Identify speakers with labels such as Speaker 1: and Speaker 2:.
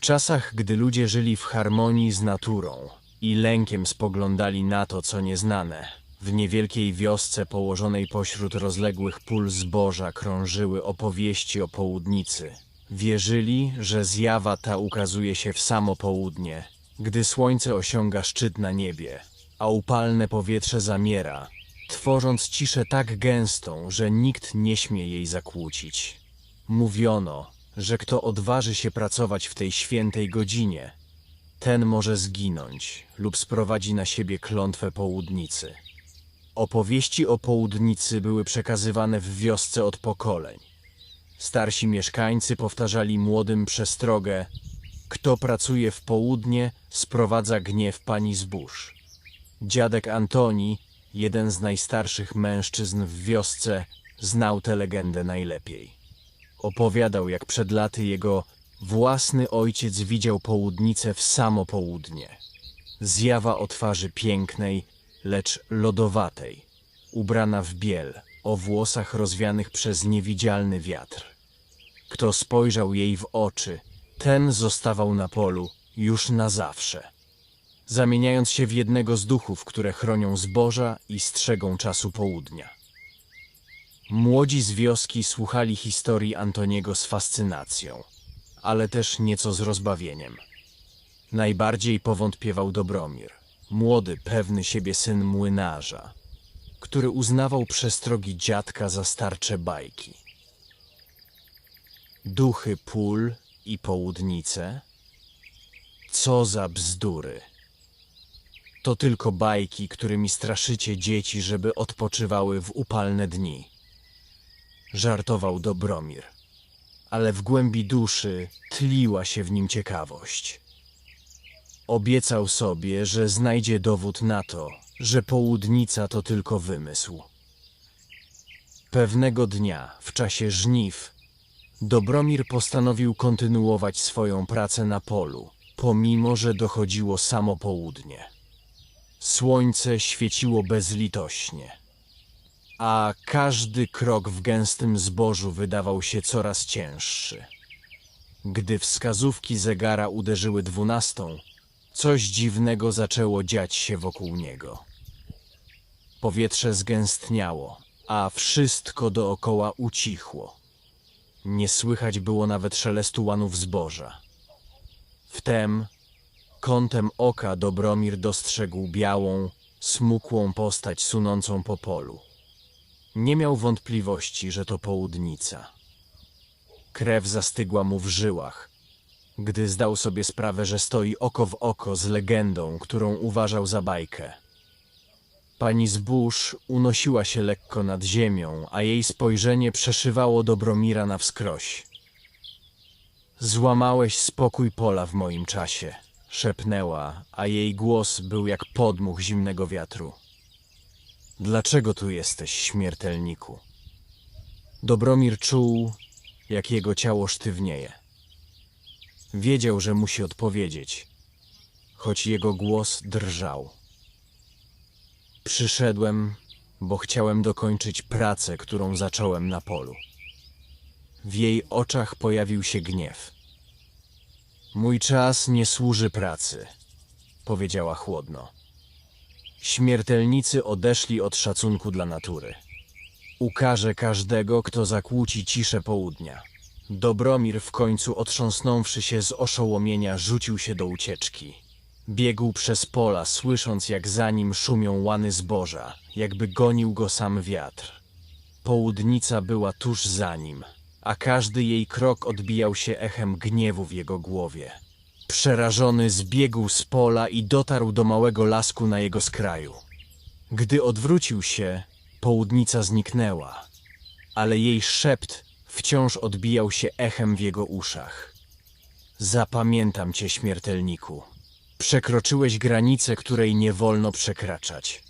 Speaker 1: W czasach, gdy ludzie żyli w harmonii z naturą i lękiem spoglądali na to, co nieznane, w niewielkiej wiosce położonej pośród rozległych pól zboża krążyły opowieści o południcy. Wierzyli, że zjawa ta ukazuje się w samo południe, gdy słońce osiąga szczyt na niebie, a upalne powietrze zamiera, tworząc ciszę tak gęstą, że nikt nie śmie jej zakłócić. Mówiono, że kto odważy się pracować w tej świętej godzinie, ten może zginąć lub sprowadzi na siebie klątwę południcy. Opowieści o południcy były przekazywane w wiosce od pokoleń. Starsi mieszkańcy powtarzali młodym przestrogę: Kto pracuje w południe, sprowadza gniew pani zbóż. Dziadek Antoni, jeden z najstarszych mężczyzn w wiosce, znał tę legendę najlepiej. Opowiadał, jak przed laty jego własny ojciec widział południcę w samo południe. Zjawa o twarzy pięknej, lecz lodowatej, ubrana w biel, o włosach rozwianych przez niewidzialny wiatr. Kto spojrzał jej w oczy, ten zostawał na polu już na zawsze, zamieniając się w jednego z duchów, które chronią zboża i strzegą czasu południa. Młodzi z wioski słuchali historii Antoniego z fascynacją, ale też nieco z rozbawieniem. Najbardziej powątpiewał Dobromir, młody, pewny siebie syn młynarza, który uznawał przestrogi dziadka za starcze bajki. Duchy pól i południce? Co za bzdury! To tylko bajki, którymi straszycie dzieci, żeby odpoczywały w upalne dni. Żartował Dobromir, ale w głębi duszy tliła się w nim ciekawość. Obiecał sobie, że znajdzie dowód na to, że południca to tylko wymysł. Pewnego dnia, w czasie żniw, Dobromir postanowił kontynuować swoją pracę na polu, pomimo że dochodziło samo południe. Słońce świeciło bezlitośnie, a każdy krok w gęstym zbożu wydawał się coraz cięższy. Gdy wskazówki zegara uderzyły dwunastą, coś dziwnego zaczęło dziać się wokół niego. Powietrze zgęstniało, a wszystko dookoła ucichło. Nie słychać było nawet szelestu łanów zboża. Wtem kątem oka Dobromir dostrzegł białą, smukłą postać sunącą po polu. Nie miał wątpliwości, że to południca. Krew zastygła mu w żyłach, gdy zdał sobie sprawę, że stoi oko w oko z legendą, którą uważał za bajkę. Pani zbóż unosiła się lekko nad ziemią, a jej spojrzenie przeszywało Dobromira na wskroś. Złamałeś spokój pola w moim czasie, szepnęła, a jej głos był jak podmuch zimnego wiatru. Dlaczego tu jesteś, śmiertelniku? Dobromir czuł, jak jego ciało sztywnieje. Wiedział, że musi odpowiedzieć, choć jego głos drżał. Przyszedłem, bo chciałem dokończyć pracę, którą zacząłem na polu. W jej oczach pojawił się gniew. Mój czas nie służy pracy, powiedziała chłodno. Śmiertelnicy odeszli od szacunku dla natury. Ukażę każdego, kto zakłóci ciszę południa. Dobromir w końcu otrząsnąwszy się z oszołomienia rzucił się do ucieczki. Biegł przez pola, słysząc jak za nim szumią łany zboża, jakby gonił go sam wiatr. Południca była tuż za nim, a każdy jej krok odbijał się echem gniewu w jego głowie. Przerażony zbiegł z pola i dotarł do małego lasku na jego skraju. Gdy odwrócił się, południca zniknęła, ale jej szept wciąż odbijał się echem w jego uszach. Zapamiętam cię, śmiertelniku. Przekroczyłeś granicę, której nie wolno przekraczać.